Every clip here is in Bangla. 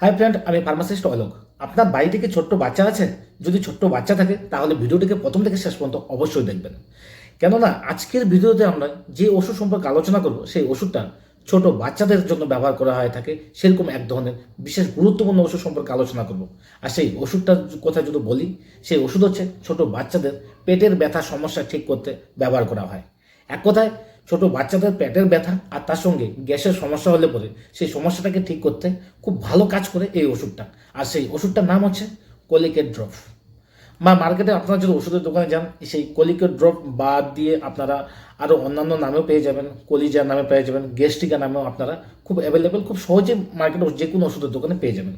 হাই ফ্রেন্ড, আমি ফার্মাসিস্ট অলোক। আপনার বাড়িতে কি ছোট্ট বাচ্চা আছে? যদি ছোট্ট বাচ্চা থাকে, তাহলে ভিডিওটিকে প্রথম থেকে শেষ পর্যন্ত অবশ্যই দেখবেন। কেননা, আজকের ভিডিওতে আমরা যে ওষুধ সম্পর্কে আলোচনা করব, সেই ওষুধটা ছোট বাচ্চাদের জন্য ব্যবহার করা হয়ে থাকে। সেরকম এক ধরনের বিশেষ গুরুত্বপূর্ণ ওষুধ সম্পর্কে আলোচনা করব। আর সেই ওষুধটার কথা যদি বলি, সেই ওষুধ হচ্ছে ছোট বাচ্চাদের পেটের ব্যথা, সমস্যা ঠিক করতে ব্যবহার করা হয়। এক কথায় ছোট বাচ্চাদের পেটের ব্যথা আর তার সঙ্গে গ্যাসের সমস্যা হলে পরে সেই সমস্যাটাকে ঠিক করতে খুব ভালো কাজ করে এই ওষুধটা। আর সেই ওষুধটার নাম হচ্ছে কলিকেট ড্রপ। বা মার্কেটে আপনারা যদি ওষুধের দোকানে যান, সেই কলিকেট ড্রপ বাদ দিয়ে আপনারা আরও অন্যান্য নামেও পেয়ে যাবেন, কলিজা নামে পেয়ে যাবেন, গ্যাস্ট্রিকা নামেও আপনারা খুব অ্যাভেলেবেল খুব সহজে মার্কেটে যে কোনো ওষুধের দোকানে পেয়ে যাবেন।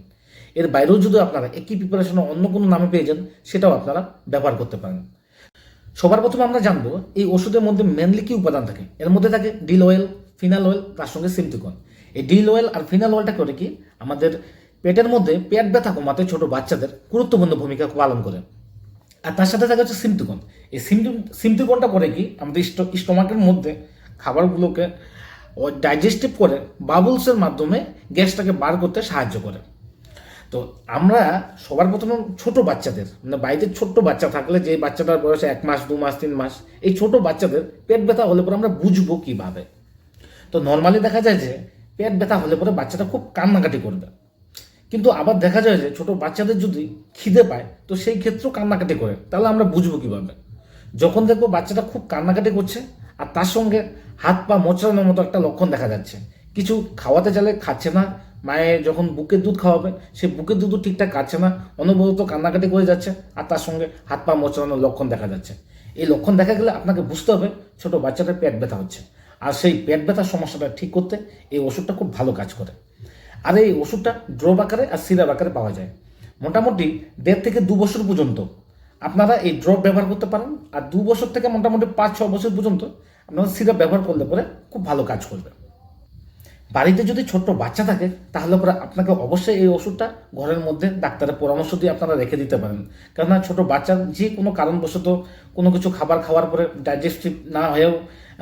এর বাইরেও যদি আপনারা একই প্রিপারেশনে অন্য কোনো নামে পেয়ে যান, সেটাও আপনারা ব্যবহার করতে পারেন। সবার প্রথমে আমরা জানব, এই ওষুধের মধ্যে মেনলি কি উপাদান থাকে? এর মধ্যে থাকে ডিল অয়েল ফিনাল অয়েল তার সঙ্গে সিমটিকন এই ডিল অয়েল আর ফিনাল অয়েলটা করে কি? আমাদের পেটের মধ্যে পেট ব্যথা কমাতে ছোট বাচ্চাদের গুরুত্বপূর্ণ ভূমিকা পালন করে। আর তার সাথে থাকে হচ্ছে সিমটিকন এই সিমটি সিমটিকনটা করে কি? আমাদের স্টো- স্টোমাকের মধ্যে খাবারগুলোকে ডাইজেস্টিভ করে বাবুলসের মাধ্যমে গ্যাসটাকে বার করতে সাহায্য করে। তো আমরা সবার প্রথমে ছোট বাচ্চাদের মানে বাড়িতে ছোট্ট বাচ্চা থাকলে যে বাচ্চাটার বয়স এক মাস, দু মাস, তিন মাস, এই ছোট বাচ্চাদের পেট ব্যথা হলে পরে আমরা বুঝব কীভাবে। তো নর্মালি দেখা যায় যে পেট ব্যথা হলে পরে বাচ্চাটা খুব কান্নাকাটি করবে। কিন্তু আবার দেখা যায় যে ছোট বাচ্চাদের যদি খিদে পায়, তো সেই ক্ষেত্রেও কান্নাকাটি করে। তাহলে আমরা বুঝব কীভাবে? যখন দেখব বাচ্চাটা খুব কান্নাকাটি করছে, আর তার সঙ্গে হাত পা মোচড়ানোর মতো একটা লক্ষণ দেখা যাচ্ছে। কিছু খাওয়াতে চাইলে খাচ্ছে না মায়ের যখন বুকের দুধ খাওয়াবে, সেই বুকের দুধও ঠিকঠাক খাচ্ছে না। অনবরত কান্নাকাটি করে যাচ্ছে আর তার সঙ্গে হাত পা মোচড়ানোর লক্ষণ দেখা যাচ্ছে। এই লক্ষণ দেখা গেলে আপনাকে বুঝতে হবে ছোট বাচ্চাটার পেট ব্যথা হচ্ছে আর সেই পেট ব্যথার সমস্যাটা ঠিক করতে এই ওষুধটা খুব ভালো কাজ করে। আর এই ওষুধটা ড্রপ আকারে আর সিরাপ আকারে পাওয়া যায়। মোটামুটি দেড় থেকে দু বছর পর্যন্ত আপনারা এই ড্রপ ব্যবহার করতে পারেন আর দু বছর থেকে মোটামুটি পাঁচ ছ বছর পর্যন্ত আপনারা সিরাপ ব্যবহার করলে পরে খুব ভালো কাজ করবে। বাড়িতে যদি ছোট্ট বাচ্চা থাকে, তাহলে পরে আপনাকে অবশ্যই এই ওষুধটা ঘরের মধ্যে ডাক্তারের পরামর্শ দিয়ে আপনারা রেখে দিতে পারেন। কেননা ছোট বাচ্চার যে কোনো কারণবশত কোনো কিছু খাবার খাওয়ার পরে ডাইজেস্টিভ না হয়েও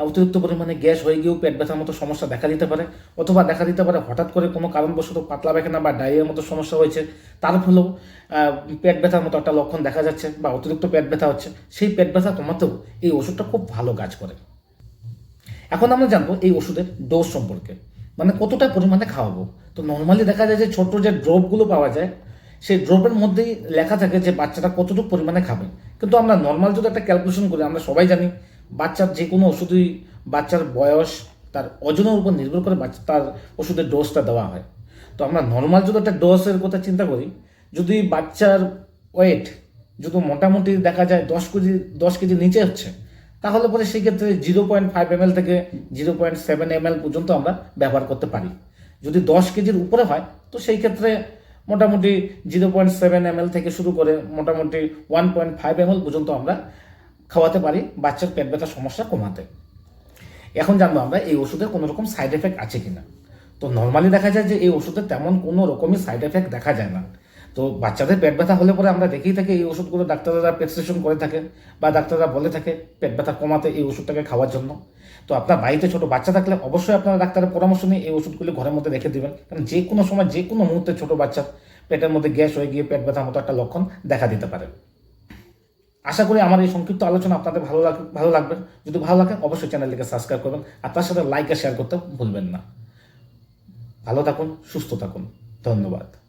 অতিরিক্ত পরিমাণে গ্যাস হয়ে গিয়েও পেট ব্যথার মতো সমস্যা দেখা দিতে পারে, অথবা দেখা দিতে পারে হঠাৎ করে কোনো কারণবশত পাতলা পায়খানা বা ডায়ের মতো সমস্যা হয়েছে, তার ফলেও পেট ব্যথার মতো একটা লক্ষণ দেখা যাচ্ছে বা অতিরিক্ত পেট ব্যথা হচ্ছে, সেই পেট ব্যথা কমাতেও এই ওষুধটা খুব ভালো কাজ করে। এখন আমরা জানব এই ওষুধের ডোজ সম্পর্কে। মানে কতটা পরিমাণে খাওয়াবো? তো নর্মালি দেখা যায় যে ছোট যে ড্রপগুলো পাওয়া যায়, সেই ড্রপের মধ্যেই লেখা থাকে যে বাচ্চাটা কতটুকু পরিমাণে খাবে। কিন্তু আমরা নর্মাল যদি একটা ক্যালকুলেশন করি, আমরা সবাই জানি বাচ্চার যে কোনো ওষুধই বাচ্চার বয়স, তার ওজনের উপর নির্ভর করে বাচ্চা, তার ওষুধের ডোজটা দেওয়া হয়। তো আমরা নর্মাল যদি একটা ডোজের কথা চিন্তা করি, যদি বাচ্চার ওয়েট যদি মোটামুটি দেখা যায় দশ কেজি দশ কেজি নিচে হচ্ছে তাহলে পরে সেই ক্ষেত্রে জিরো পয়েন্ট ফাইভ এম থেকে জিরো পয়েন্ট সেভেন এম পর্যন্ত আমরা ব্যবহার করতে পারি। যদি দশ কেজির উপরে হয়, তো সেই ক্ষেত্রে মোটামুটি জিরো পয়েন্ট সেভেন এম থেকে শুরু করে মোটামুটি ওয়ান পয়েন্ট ফাইভ এম পর্যন্ত আমরা খাওয়াতে পারি বাচ্চার পেট ব্যথার সমস্যা কমাতে। এখন জানব আমরা এই ওষুধের কোনো রকম সাইড এফেক্ট আছে কিনা। তো নর্মালি দেখা যায় যে এই ওষুধের তেমন কোনো রকমই সাইড এফেক্ট দেখা যায় না। তো বাচ্চাদের পেট ব্যথা হলে পরে আমরা দেখেই থাকি এই ওষুধগুলো ডাক্তাররা প্রেসক্রিপশন করে থাকে বা ডাক্তাররা বলে থাকে পেট ব্যথা কমাতে এই ওষুধটাকে খাওয়ার জন্য। তো আপনার বাড়িতে ছোট বাচ্চা থাকলে অবশ্যই আপনারা ডাক্তারের পরামর্শ নিয়ে এই ওষুধগুলি ঘরের মধ্যে রেখে দেবেন। কারণ যে কোনো সময়, যে কোনো মুহূর্তে ছোটো বাচ্চার পেটের মধ্যে গ্যাস হয়ে গিয়ে পেট ব্যথার মতো একটা লক্ষণ দেখা দিতে পারে। আশা করি আমার এই সংক্ষিপ্ত আলোচনা আপনাদের ভালো লাগ, ভালো লাগবে। যদি ভালো লাগে অবশ্যই চ্যানেলটিকে সাবস্ক্রাইব করবেন আর তার সাথে লাইক আর শেয়ার করতে ভুলবেন না। ভালো থাকুন, সুস্থ থাকুন। ধন্যবাদ।